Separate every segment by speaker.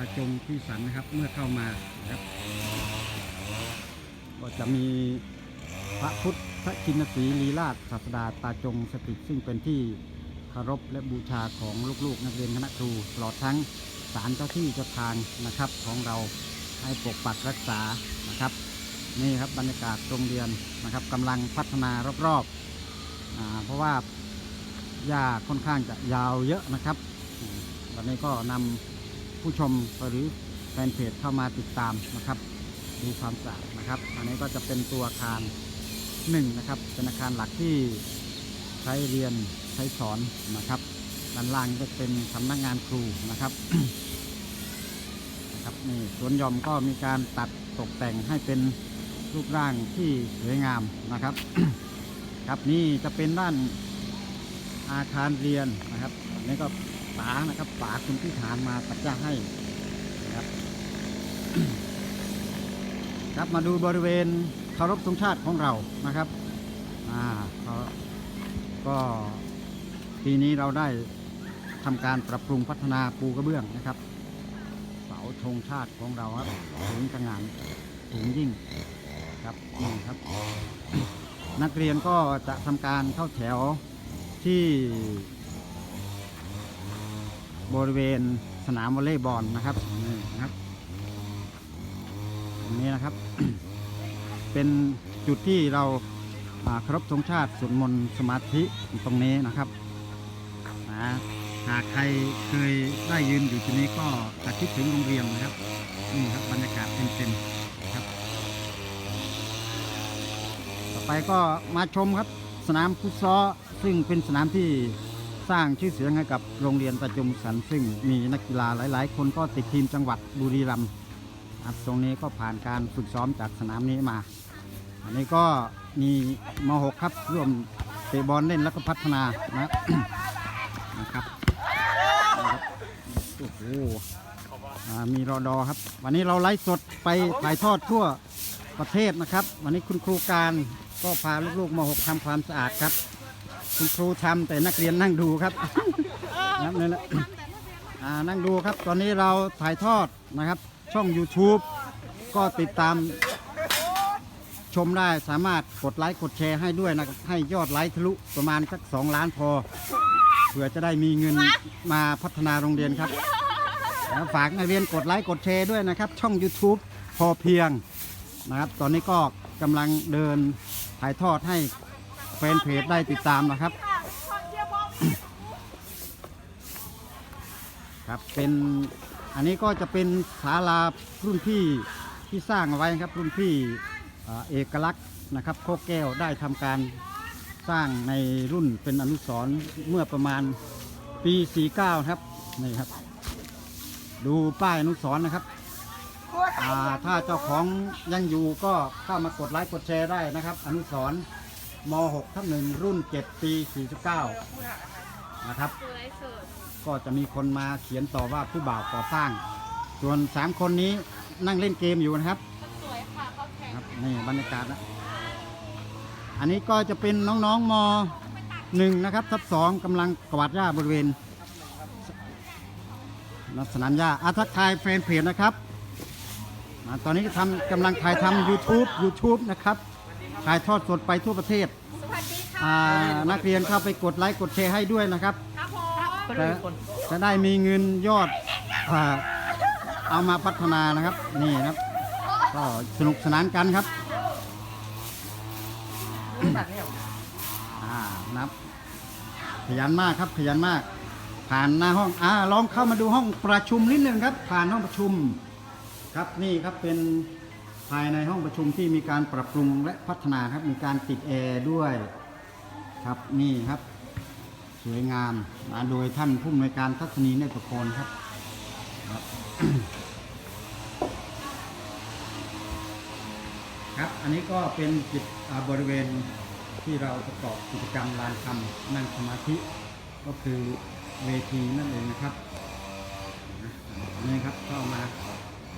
Speaker 1: าจงพิสันนะครับเมื่อเข้ามานะครับ ก็จะมีพระพุทธชินสีลีลาศศาสดาตาจงสถิตซึ่งเป็นที่เคารพและบูชาของลูกๆ นักเรียนคณะครูตลอดทั้งศาลเจ้าที่เจ้าทางนะครับของเราให้ปกปักรักษานะครับ นี่ครับบรรยากาศโรงเรียนนะครับกำลังพัฒนารอบๆ เพราะว่าหญ้าค่อนข้างจะยาวเยอะนะครับอืมวันนี้ก็นำ ผู้ชมหรือแฟนเพจเข้ามาติดตามนะครับ ดูความสะอาดนะครับอันนี้ก็จะเป็นตัวอาคารหนึ่งนะครับเป็นอาคารหลักที่ใช้เรียนใช้สอนนะครับด้านล่างก็เป็นสำนักงานครูนะครับนะครับนี่สวนยอมก็มีการตัดตกแต่งให้เป็นรูปร่างที่สวยงามนะครับ ครับนี่จะเป็นด้านอาคารเรียนนะครับอันนี่ก็ ฝานะครับฝาคุณพิธานมาตัดจ้าให้นะครับ ครับมาดูบริเวณเคารพธงชาติของเรานะครับอ่าก็ก็ปีนี้เราได้ทำการปรับปรุงพัฒนาปูกระเบื้องนะครับ เสาธงชาติของเราครับสูงกระงานสูงยิ่งครับนี่ครับ นักเรียนก็จะทำการเข้าแถวที่ บริเวณสนามวอลเลย์บอลนะครับนี่นะครับตรงนี้นะครับ เป็นจุดที่เราครพธงชาติสวดมนต์สมาธิตรงนี้นะครับนะหากใครเคยได้ยืนอยู่ที่นี้ก็จะคิดถึงโรงเรียนนะครับนี่ครับบรรยากาศเต็มๆครับ ต่อไปก็มาชมครับสนามฟุตซอลซึ่งเป็นสนามที่ สร้างชื่อเสียงให้กับโรงเรียนประจุมสันซึ่งมีนักกีฬาหลาย ๆ คนก็ติดทีมจังหวัดบุรีรัมย์ครับตรงนี้ก็ผ่านการฝึกซ้อมจากสนามนี้มา อันนี้ก็มีม .6 ครับร่วมเตะบอลเล่นแล้วก็พัฒนานะนะครับโอ้โหมีรอดอครับ วันนี้เราไลฟ์สดไปถ่ายทอดทั่วประเทศนะครับ วันนี้คุณครูการก็พาลูกๆม .6 ทำความสะอาดครับ คุณครูทำแต่นักเรียนนั่งดูครับนะครับนี่แหละนั่งดูครับ ตอนนี้เราถ่ายทอดนะครับ ช่อง YouTube ก็ติดตามชมได้สามารถกดไลค์กดแชร์ให้ด้วยนะครับให้ยอดไลค์ทะลุประมาณสัก2ล้านพอเพื่อจะได้มีเงินมาพัฒนาโรงเรียนครับฝากนักเรียนกดไลค์กดแชร์ด้วยนะครับ ช่อง YouTube พอเพียงนะครับ ตอนนี้ก็กำลังเดินถ่ายทอดให้ แฟนเพจได้ติดตามนะครับ ครับเป็นอันนี้ก็จะเป็นศาลารุ่นพี่ที่สร้างเอาไว้ครับรุ่นพี่เอกลักษณ์นะครับโคกแก้วได้ทำการสร้างในรุ่นเป็นอนุสรณ์เมื่อประมาณปี 49 ครับนี่ครับ ดูป้ายอนุสรณ์นะครับถ้าเจ้าของยังอยู่ก็เข้ามากดไลค์กดแชร์ได้นะครับ อนุสรณ์ ม .6 ทับหนึ่งรุ่น 7 ปี 49 นะครับ ก็จะมีคนมาเขียนต่อว่าผู้บ่าวก่อสร้าง ส่วน 3 คนนี้นั่งเล่นเกมอยู่นะครับครับนี่บรรยากาศนะอันนี้ก็จะเป็นน้องๆมหนึ่งนะครับทับสองกำลังกวาดหญ้าบริเวณสนามหญ้าอาทักทายแฟนเพจนะครับอ่าตอนนี้ทำกำลังถ่ายทำ YouTube YouTube นะครับ ถ่ายทอดสดไปทั่วประเทศ
Speaker 2: สวัสดีค่ะ
Speaker 1: อ่านักเรียนเข้าไปกดไลค์กดแชร์ให้ด้วยนะครับ
Speaker 2: ครับผม
Speaker 1: จะจะได้มีเงินยอดอ่าเอามาพัฒนานะครับ นี่นะครับ ก็สนุกสนานกันครับอ่านะครับ ขยันมากครับขยันมาก ผ่านหน้าห้องอ่าลองเข้ามาดูห้องประชุมนิดนึงครับ ผ่านห้องประชุม ครับนี่ครับเป็น ภายในห้องประชุมที่มีการปรับปรุงและพัฒนาครับ มีการติดแอร์ด้วยครับนี่ครับ สวยงามนะโดยท่านผู้อำนวยการทัศนีเนตรประโคนครับครับครับอันนี้ก็เป็นกิจอ่าบริเวณที่เราประกอบกิจกรรมลานธรรมนั่งสมาธิ ก็คือเวทีนั่นเองนะครับนะอันนี้ครับเข้ามา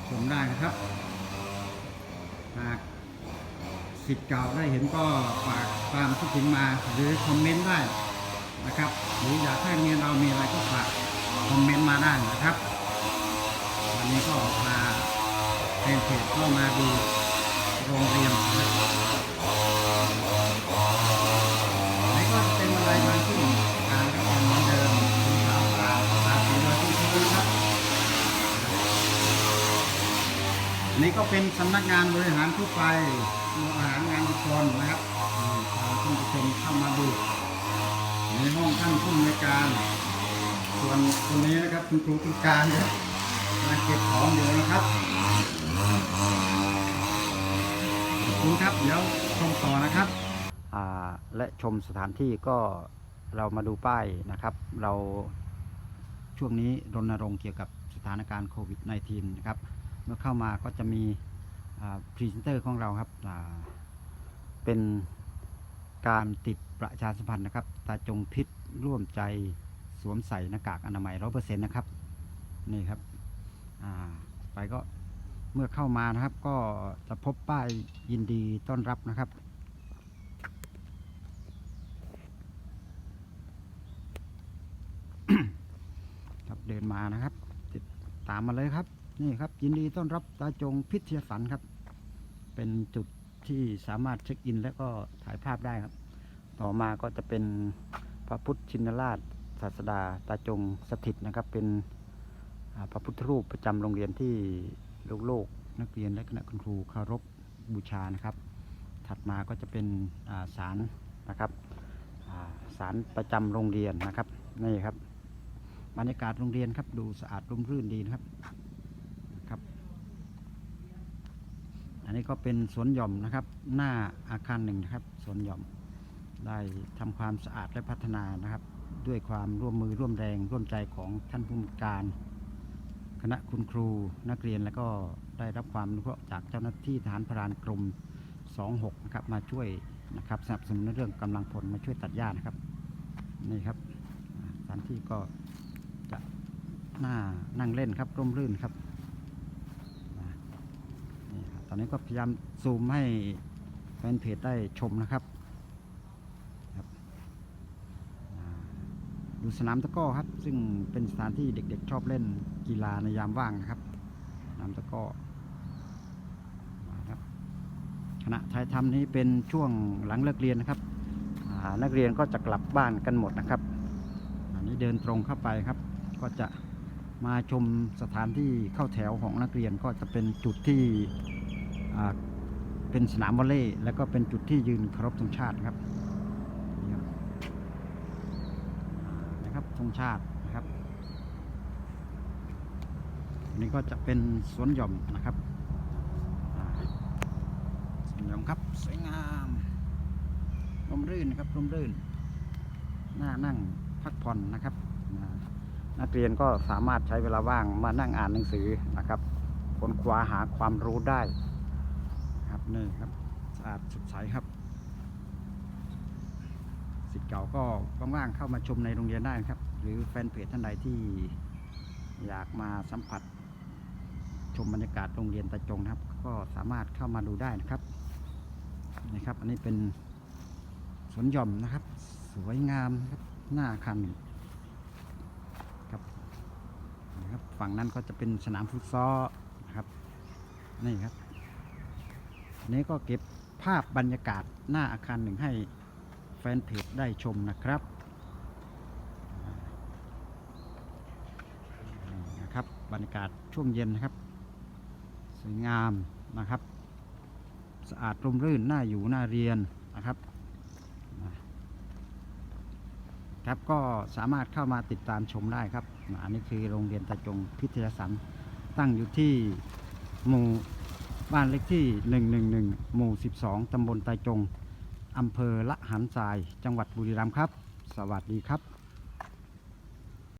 Speaker 1: ชมได้นะครับ สิทธิ์เก่าได้เห็นก็ฝากความคิดถึงมาหรือคอมเมนต์ได้นะครับ หรืออยากให้มีเรามีอะไรก็ฝากคอมเมนต์มาได้นะครับ วันนี้ก็มาเป็นเพจเข้ามาดูโรงเรียนนะครับ นี้ก็เป็นสำนักงานบริหารทั่วไปบริหารงานบุคคลนะครับท่านผู้ชมเข้ามาดูในห้องท่านผู้อำนวยการ ส่วนคนนี้นะครับคุณครูคุณการครับมาเก็บของอยู่นะครับขอบคุณครับเดี๋ยวชมต่อนะครับอ่าและชมสถานที่ก็เรามาดูป้ายนะครับ เราช่วงนี้รณรงค์เกี่ยวกับสถานการณ์โควิด -19 นะครับ มื่อเข้ามาก็จะมีพรีเซนเตอร์ของเราครับเป็นการติดประชาสัมพันธ์นะครับ ตาจงพิษร่วมใจสวมใส่หน้ากากอนามัยร้อเปอร์เซ็นต์นะครับ นี่ครับไปก็เมื่อเข้ามานะครับ ก็จะพบป้ายยินดีต้อนรับนะครับครับเดินมานะครับ ติดตามมาเลยครับ นี่ครับ ยินดีต้อนรับตาจงพิทยาสันครับ เป็นจุดที่สามารถเช็คอิน และก็ถ่ายภาพได้ครับ ต่อมาก็จะเป็นพระพุทธชินราชศาสดาตาจงสถิตนะครับ เป็นพระพุทธรูปประจำโรงเรียนที่โลกโลกนักเรียนและคณะคุณครูเคารพบูชานะครับ ถัดมาก็จะเป็นอ่าศาลนะครับอ่าศาลประจำโรงเรียนนะครับนี่ครับบรรยากาศโรงเรียนครับดูสะอาดร่มรื่นดีนะครับ นนี้ก็เป็นสวนหย่อมนะครับ หน้าอาคารหนึ่งนะครับสวนหย่อมได้ทำความสะอาดและพัฒนานะครับ ด้วยความร่วมมือร่วมแรงร่วมใจของท่านผู้มีการ คณะคุณครูนักเรียนแล้วก็ได้รับความราะห์จากเจ้าหน้าที่ทหารพรานกรม 26 นะครับมาช่วยนะครับสนับสนุนเรื่องกำลังพลมาช่วยตัดหญ้านะครับนี่ครับอ่าสถานที่ก็จะน่านั่งเล่นครับร่มรื่นครับ ตอนนี้ก็พยายามซูมให้แฟนเพจได้ชมนะครับครับดูสนามตะก้อครับ ซึ่งเป็นสถานที่เด็กๆชอบเล่นกีฬาในยามว่างนะครับสนามตะก้อครับขณะถ่ายทำนี้เป็นช่วงหลังเลิกเรียนนะครับนักเรียนก็จะกลับบ้านกันหมดนะครับ อันนี้เดินตรงเข้าไปครับ ก็จะมาชมสถานที่เข้าแถวของนักเรียนก็จะเป็นจุดที่ เป็นสนามวอลเลย์แล้วก็เป็นจุดที่ยืนเคารพธงชาติครับนะครับธงชาตินะครับอันนี้ก็จะเป็นสวนหย่อมนะครับสวนหย่อมครับสวยงามร่มรื่นนะครับร่มรื่นน่านั่งพักผ่อนนะครับนักเรียนก็สามารถใช้เวลาว่างมานั่งอ่านหนังสือนะครับค้นคว้าหาความรู้ได้ ครับนี่ครับสะอาดสดใสครับสิทธิ์เก่าก็ว่างๆเข้ามาชมในโรงเรียนได้ครับ หรือแฟนเพจท่านใดที่อยากมาสัมผัส ชมบรรยากาศโรงเรียนตะจงนะครับ ก็สามารถเข้ามาดูได้นะครับนี่ครับ อันนี้เป็นสวนหย่อมนะครับ สวยงามครับหน้าอาคันครับนะครับ ฝั่งนั้นก็จะเป็นสนามฟุตซอลนะครับนี่ครับ นี้ก็เก็บภาพบรรยากาศหน้าอาคารหนึ่งให้แฟนเพจได้ชมนะครับนะครับบรรยากาศช่วงเย็นนะครับ สวยงามนะครับ สะอาดร่มรื่นน่าอยู่น่าเรียนนะครับครับก็สามารถเข้ามาติดตามชมได้ครับ อันนี้คือโรงเรียนตะจงพิทยาสันตั้งอยู่ที่หมู่ บ้านเลขที่ 111 หมู่ 12 ตำบลตะจง อำเภอละหันทราย จังหวัดบุรีรัมย์ครับ สวัสดีครับ